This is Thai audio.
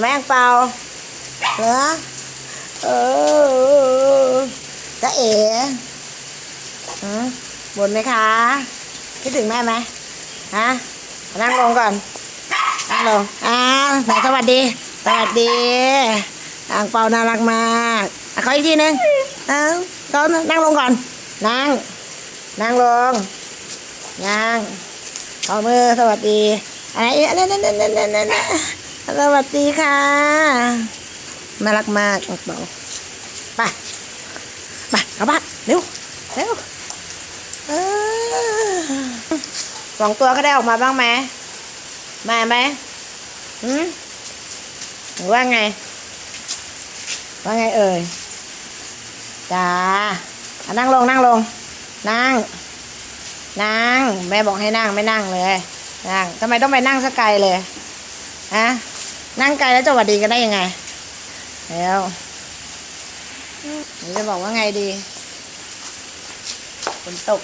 แม่งเปล่าเหรอเออจะเอ๋บ่นไหมคะ คิดถึงแม่ไหมฮะนั่งลงก่อนนั่งลงอ้าวไหนสวัสดี สวัสดีอ่างเปาน่ารักมากอะขออีกทีหนึงอ้าก็นั่งลงก่อน นั่ง นั่งลงนั่งขอมือสวัสดีอะไรอีกนั่นนั่นนั่นนั่นนั่นนั่น สวัสดีค่ะ น่ารักมากอ่างเปาไปไปกลับบ้านเร็วเร็วสองตัวก็ได้ออกมาบ้างไหมมาไหมหืมอือว่าไง ว่าไงเอ่ยจ้านั่งลงนั่งลง นั่ง นั่ง แม่บอกให้นั่งไม่นั่งเลย นั่งทำไมต้องไปนั่งสักไกลเลยฮะ นั่งไกลแล้วจะหวัดดีกันได้ยังไง แล้วหนูจะบอกว่าไงดีฝนตก